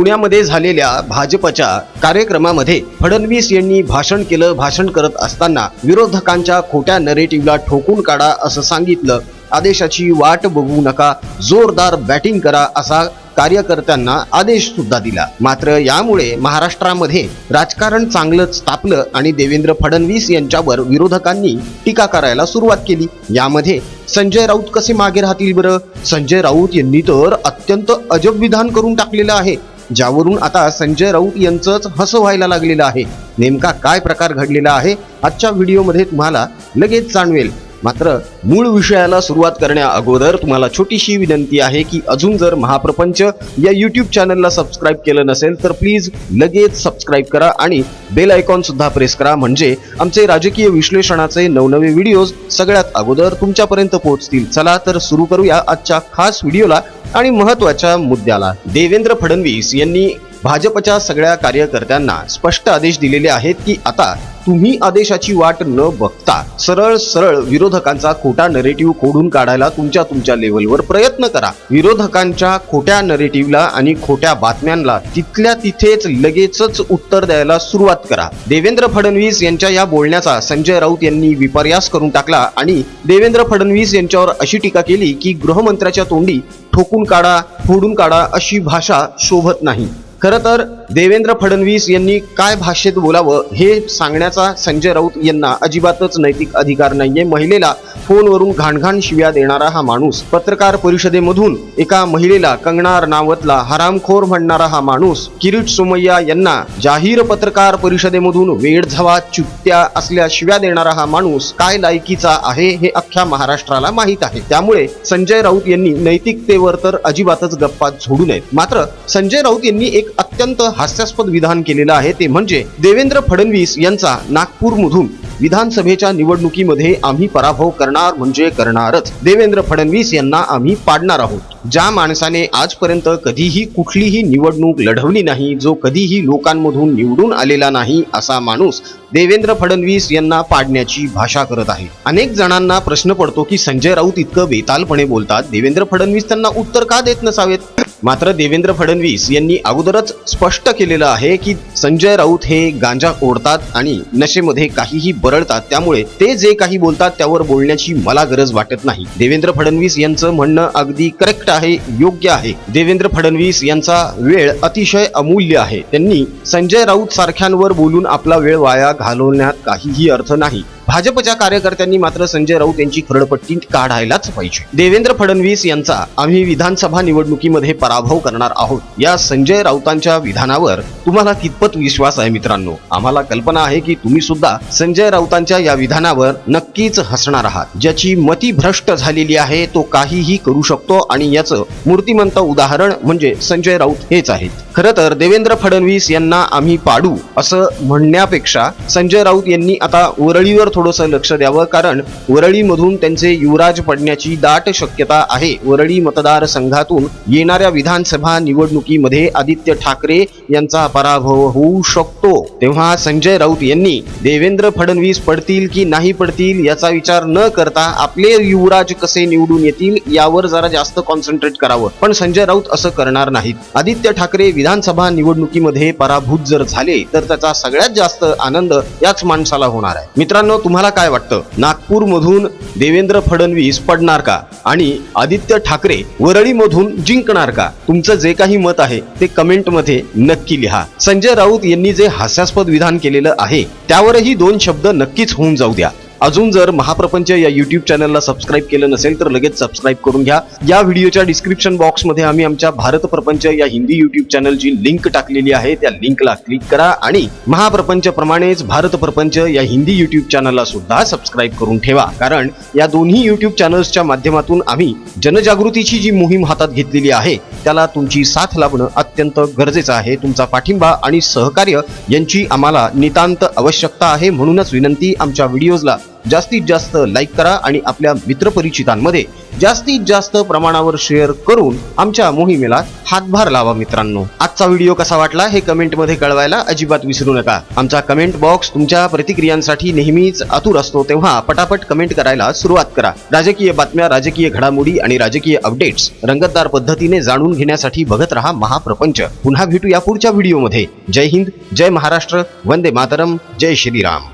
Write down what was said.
पुण्यामध्ये झालेल्या भाजपच्या कार्यक्रमामध्ये फडणवीस यांनी भाषण केलं भाषण करत असताना विरोधकांच्या खोट्या नरेटिव्हला ठोकून काढा असं सांगितलं. आदेशाची वाट बघू नका जोरदार बॅटिंग करा असा कार्यकर्त्यांना आदेश सुद्धा दिला. मात्र यामुळे महाराष्ट्रामध्ये राजकारण चांगलंच तापलं आणि देवेंद्र फडणवीस यांच्यावर विरोधकांनी टीका करायला सुरुवात केली. यामध्ये संजय राऊत कसे मागे राहतील बरं? संजय राऊत यांनी तर अत्यंत अजब विधान करून टाकलेलं आहे. ज्यावरून आता संजय राऊत यांचंच हसं व्हायला लागलेलं आहे. नेमका काय प्रकार घडलेला आहे? आजच्या व्हिडिओमध्ये तुम्हाला लगेच जाणवेल. मात्र मूळ विषयाला सुरुवात करण्या अगोदर तुम्हाला छोटीशी विनंती आहे की अजून जर महाप्रपंच या यूट्यूब चॅनलला सबस्क्राईब केलं नसेल तर प्लीज लगेच सबस्क्राईब करा आणि बेल आयकॉन सुद्धा प्रेस करा. म्हणजे आमचे राजकीय विश्लेषणाचे नवनवे व्हिडिओज सगळ्यात अगोदर तुमच्यापर्यंत पोहोचतील. चला तर सुरू करूया आजच्या खास व्हिडिओला आणि महत्त्वाच्या मुद्द्याला. देवेंद्र फडणवीस यांनी भाजपच्या सगळ्या कार्यकर्त्यांना स्पष्ट आदेश दिलेले आहेत की आता तुम्ही आदेशाची वाट न बघता सरळ सरळ विरोधकांचा खोटा नरेटिव्ह खोडून काढायला तुमच्या तुमच्या लेवलवर प्रयत्न करा. विरोधकांच्या खोट्या नरेटिव्हला आणि खोट्या बातम्यांना तिथल्या तिथेच लगेचच उत्तर द्यायला सुरुवात करा. देवेंद्र फडणवीस यांच्या या बोलण्याचा संजय राऊत यांनी विपर्यास करून टाकला आणि देवेंद्र फडणवीस यांच्यावर अशी टीका केली की गृहमंत्र्याच्या तोंडी ठोकून काढा फोडून काढा अशी भाषा शोभत नाही. खरं तर देवेंद्र फडणवीस यांनी काय भाषेत बोलावं हे सांगण्याचा संजय राऊत यांना अजिबातच नैतिक अधिकार नाहीये. महिलेला फोनवरून घाणघाण शिव्या देणारा हा माणूस पत्रकार परिषदेमधून एका महिलेला कंगना रनावतला हरामखोर म्हणणारा हा माणूस किरीट सोमय्या यांना जाहीर पत्रकार परिषदेमधून वेडझवा चुकत्या असल्या शिव्या देणारा हा माणूस काय लायकीचा आहे हे अख्ख्या महाराष्ट्राला माहीत आहे. त्यामुळे संजय राऊत यांनी नैतिकतेवर तर अजिबातच गप्पा झोडू नयेत. मात्र संजय राऊत यांनी एक अत्यंत हास्यास्पद विधान केलेलं आहे ते म्हणजे देवेंद्र फडणवीस यांचा नागपूरमधून विधानसभेच्या निवडणुकीमध्ये आम्ही पराभव करणार म्हणजे करणारच. देवेंद्र फडणवीस यांना आम्ही पाडणार आहोत. ज्या माणसाने आजपर्यंत कधीही कुठलीही निवडणूक लढवली नाही जो कधीही लोकांमधून निवडून आलेला नाही असा माणूस देवेंद्र फडणवीस यांना पाडण्याची भाषा करत आहे. अनेक जणांना प्रश्न पडतो की संजय राऊत इतकं बेतालपणे बोलतात. देवेंद्र फडणवीस त्यांना उत्तर का देत नसावेत? मात्र देवेंद्र फडणवीस यांनी अगोदरच स्पष्ट केलेलं आहे की संजय राऊत हे गांजा ओढतात आणि नशेमध्ये काहीही बरळतात. त्यामुळे ते जे काही बोलतात त्यावर बोलण्याची मला गरज वाटत नाही. देवेंद्र फडणवीस यांचं म्हणणं अगदी करेक्ट आहे योग्य आहे. देवेंद्र फडणवीस यांचा वेळ अतिशय अमूल्य आहे. त्यांनी संजय राऊत सारख्यांवर बोलून आपला वेळ वाया घालवण्यात काहीही अर्थ नाही. भाजपच्या कार्यकर्त्यांनी मात्र संजय राऊत यांची खरडपट्टी काढायलाच पाहिजे. देवेंद्र फडणवीस यांचा आम्ही विधानसभा निवडणुकीमध्ये पराभव करणार आहोत. या संजय राऊतांच्या विधानावर तुम्हाला कितपत विश्वास आहे मित्रांनो? आम्हाला कल्पना आहे की तुम्ही सुद्धा संजय राऊतांच्या या विधानावर नक्कीच हसणार आहात. ज्याची मती भ्रष्ट झालेली आहे तो काहीही करू शकतो आणि याचं मूर्तिमंत उदाहरण म्हणजे संजय राऊत हेच आहेत. खरं तर देवेंद्र फडणवीस यांना आम्ही पाडू असं म्हणण्यापेक्षा संजय राऊत यांनी आता वरळीवर थोडंसं लक्ष द्यावं कारण वरळीमधून त्यांचे युवराज पडण्याची दाट शक्यता आहे. वरळी मतदारसंघातून येणाऱ्या विधानसभा निवडणुकीमध्ये आदित्य ठाकरे यांचा पराभव होऊ शकतो. तेव्हा संजय राऊत यांनी देवेंद्र फडणवीस पडतील की नाही पडतील याचा विचार न करता आपले युवराज कसे निवडून येतील यावर जरा जास्त कॉन्सन्ट्रेट करावं. पण संजय राऊत असं करणार नाहीत. आदित्य ठाकरे विधानसभा निवडणुकीमध्ये पराभूत जर झाले तर त्याचा सगळ्यात जास्त आनंद याच माणसाला होणार आहे. मित्रांनो तुम्हाला काय वाटतं? नागपूर मधून देवेंद्र फडणवीस पडणार का? आणि आदित्य ठाकरे वरळीमधून जिंकणार का? तुमचं जे काही मत आहे ते कमेंटमध्ये नक्की लिहा. संजय राऊत यांनी जे हास्यास्पद विधान केलेलं आहे त्यावरही दोन शब्द नक्कीच होऊन जाऊ द्या. अजून जर महाप्रपंच या युट्यूब चॅनलला सबस्क्राईब केलं नसेल तर लगेच सबस्क्राईब करून घ्या. या व्हिडिओच्या डिस्क्रिप्शन बॉक्समध्ये आम्ही आमच्या भारत प्रपंच या हिंदी युट्यूब चॅनलची लिंक टाकलेली आहे. त्या लिंकला क्लिक करा आणि महाप्रपंच प्रमाणेच भारत प्रपंच या हिंदी युट्यूब चॅनलला सुद्धा सबस्क्राईब करून ठेवा. कारण या दोन्ही युट्यूब चॅनल्सच्या माध्यमातून आम्ही जनजागृतीची जी मोहीम हातात घेतलेली आहे त्याला तुमची साथ लाभणं अत्यंत गरजेचं आहे. तुमचा पाठिंबा आणि सहकार्य यांची आम्हाला नितांत आवश्यकता आहे म्हणूनच विनंती आमच्या व्हिडिओजला जास्तीत जास्त लाईक करा आणि आपल्या मित्रपरिचितांमध्ये जास्तीत जास्त प्रमाणावर शेअर करून आमच्या मोहिमेला हातभार लावा मित्रांनो. आजचा व्हिडिओ कसा वाटला हे कमेंटमध्ये कळवायला अजिबात विसरू नका. आमचा कमेंट बॉक्स तुमच्या प्रतिक्रियांसाठी नेहमीच आतुर असतो तेव्हा पटापट कमेंट करायला सुरुवात करा. राजकीय बातम्या राजकीय घडामोडी आणि राजकीय अपडेट्स रंगतदार पद्धतीने जाणून घेण्यासाठी बघत रहा महाप्रपंच. पुन्हा भेटू या पुढच्या व्हिडिओमध्ये जय हिंद जय महाराष्ट्र वंदे मातरम जय श्रीराम.